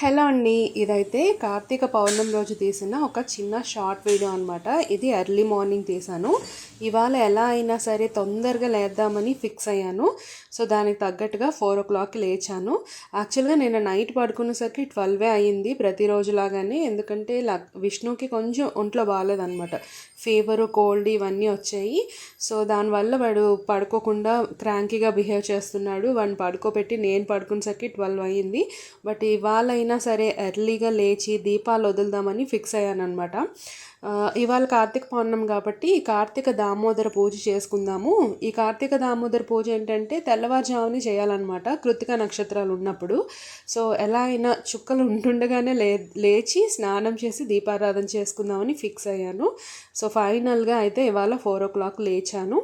Hello అండి. ఇదైతే కార్తీక పౌర్ణమి రోజు తీసిన ఒక చిన్న షార్ట్ వీడియో అనమాట ఇది ఎర్లీ మార్నింగ్ తీసాను ఇవాళ ఎలా అయినా సరే తొందరగా లేద్దామని ఫిక్స్ అయ్యాను. సో దానికి తగ్గట్టుగా ఫోర్ ఓ క్లాక్కి లేచాను. యాక్చువల్గా నేను నైట్ పడుకునేసరికి ట్వెల్వే అయ్యింది ప్రతిరోజులాగానే ఎందుకంటే విష్ణుకి కొంచెం ఒంట్లో బాగాలేదనమాట ఫీవరు కోల్డ్ ఇవన్నీ వచ్చాయి. సో దానివల్ల వాడు పడుకోకుండా క్రాంకీగా బిహేవ్ చేస్తున్నాడు. వాడిని పడుకోబెట్టి నేను పడుకునేసరికి ట్వెల్వ్ అయ్యింది. బట్ ఇవాళ అయినా సరే ఎర్లీగా లేచి దీపాలు వదులుదామని ఫిక్స్ అయ్యాను అనమాట ఇవాళ కార్తీక పౌర్ణమి కాబట్టి కార్తీక దామోదర పూజ చేసుకుందాము. ఈ కార్తీక దామోదర పూజ ఏంటంటే తెల్లవారుజామునే చేయాలన్నమాట కృతిక నక్షత్రాలు ఉన్నప్పుడు. సో ఎలా అయినా చుక్కలు ఉంటుండగానే లే లేచి స్నానం చేసి దీపారాధన చేసుకుందామని ఫిక్స్ అయ్యాను. సో ఫైనల్గా అయితే ఇవాళ ఫోర్ ఓ క్లాక్ లేచాను.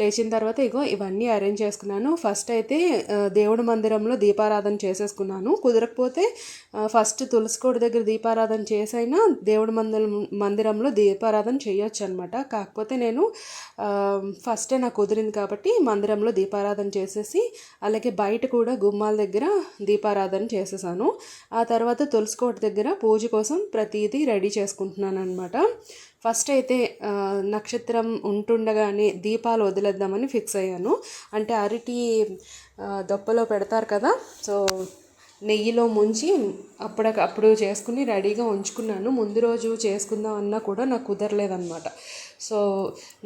లేచిన తర్వాత ఇగో ఇవన్నీ అరేంజ్ చేసుకున్నాను. ఫస్ట్ అయితే దేవుడి మందిరంలో దీపారాధన చేసేసుకున్నాను. కుదరకపోతే ఫస్ట్ తులసికోడి దగ్గర దీపారాధన చేసైనా దేవుడి మందిరం మందిరంలో దీపారాధన చేయొచ్చు అనమాట కాకపోతే నేను ఫస్టే నాకు కుదిరింది కాబట్టి మందిరంలో దీపారాధన చేసేసి అలాగే బయట కూడా గుమ్మాల దగ్గర దీపారాధన చేసేసాను. ఆ తర్వాత తులసికోట దగ్గర పూజ కోసం ప్రతిదీ రెడీ చేసుకుంటున్నాను అనమాట ఫస్ట్ అయితే నక్షత్రం ఉంటుండగానే దీపాలు వదిలేద్దామని ఫిక్స్ అయ్యాను. అంటే అరటి దొప్పలో పెడతారు కదా సో నెయ్యిలో ముంచి అప్పటికప్పుడు అప్పుడు చేసుకుని రెడీగా ఉంచుకున్నాను. ముందు రోజు చేసుకుందాం అన్నా కూడా నాకు కుదరలేదన్నమాట. సో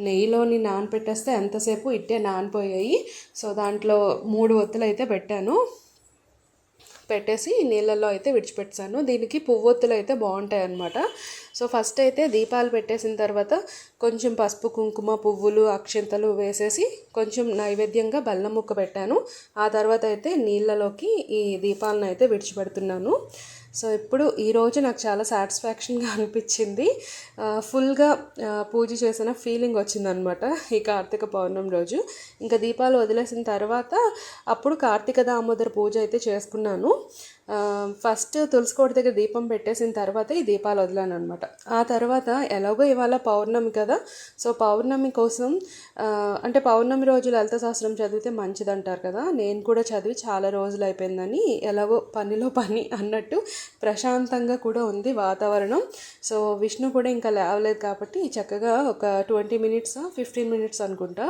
నెయ్యిలోని నానపెట్టేస్తే ఎంతసేపు ఇట్టే నానిపోయాయి. సో దాంట్లో మూడు ఒత్తులు అయితే పెట్టాను. పెట్టేసి నీళ్ళల్లో అయితే విడిచిపెట్టాను దీనికి పువ్వొత్తులు అయితే బాగుంటాయి అన్నమాట సో ఫస్ట్ అయితే దీపాలు పెట్టేసిన తర్వాత కొంచెం పసుపు కుంకుమ పువ్వులు అక్షంతలు వేసేసి కొంచెం నైవేద్యంగా బెల్లం ముక్క పెట్టాను. ఆ తర్వాత అయితే నీళ్ళలోకి ఈ దీపాలను అయితే విడిచిపెడుతున్నాను. సో ఇప్పుడు ఈరోజు నాకు చాలా సాటిస్ఫాక్షన్గా అనిపించింది. ఫుల్గా పూజ చేసిన ఫీలింగ్ వచ్చిందనమాట ఈ కార్తీక పౌర్ణమి రోజు. ఇంకా దీపాలు వదిలేసిన తర్వాత అప్పుడు కార్తీక దామోదర పూజ అయితే చేసుకున్నాను. ఫస్ట్ తులసికోట దగ్గర దీపం పెట్టేసిన తర్వాత ఈ దీపాలు వదిలాను అనమాట ఆ తర్వాత ఎలాగో ఇవాళ పౌర్ణమి కదా సో పౌర్ణమి కోసం అంటే పౌర్ణమి రోజు లలిత శాస్త్రం చదివితే మంచిది అంటారు కదా. నేను కూడా చదివి చాలా రోజులు అయిపోయిందని ఎలాగో పనిలో పని అన్నట్టు ప్రశాంతంగా కూడా ఉంది వాతావరణం. సో విష్ణు కూడా ఇంకా లేవలేదు కాబట్టి చక్కగా ఒక ట్వంటీ మినిట్స్ ఫిఫ్టీన్ మినిట్స్ అనుకుంటా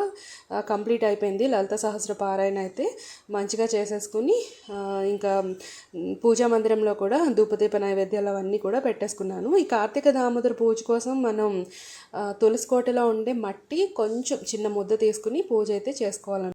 కంప్లీట్ అయిపోయింది లలిత సహస్ర పారాయణ అయితే. మంచిగా చేసేసుకుని ఇంకా పూజా మందిరంలో కూడా ధూపదీప నైవేద్యాలు అవన్నీ కూడా పెట్టేసుకున్నాను. ఈ కార్తీక దామోదర పూజ కోసం మనం తులసి కోటలో ఉండే మట్టి కొంచెం చిన్న ముద్ద తీసుకుని పూజ అయితే చేసుకోవాలన్నమాట